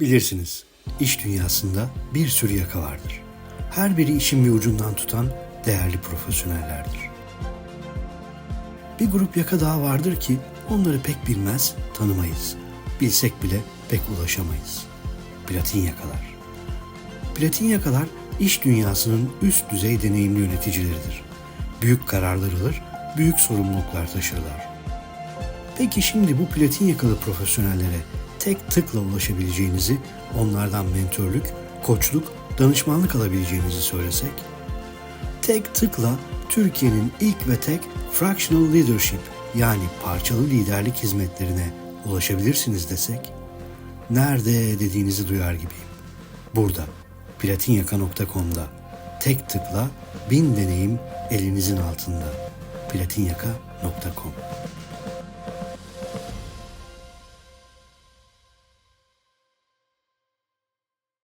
Bilirsiniz, iş dünyasında bir sürü yaka vardır. Her biri işin bir ucundan tutan değerli profesyonellerdir. Bir grup yaka daha vardır ki onları pek bilmez, tanımayız. Bilsek bile pek ulaşamayız. Platin yakalar. Platin yakalar iş dünyasının üst düzey deneyimli yöneticileridir. Büyük kararlar alır, büyük sorumluluklar taşırlar. Peki şimdi bu platin yakalı profesyonellere tek tıkla ulaşabileceğinizi, onlardan mentörlük, koçluk, danışmanlık alabileceğinizi söylesek? Tek tıkla Türkiye'nin ilk ve tek fractional leadership yani parçalı liderlik hizmetlerine ulaşabilirsiniz desek? Nerede dediğinizi duyar gibiyim. Burada platinyaka.com'da tek tıkla bin deneyim elinizin altında. platinyaka.com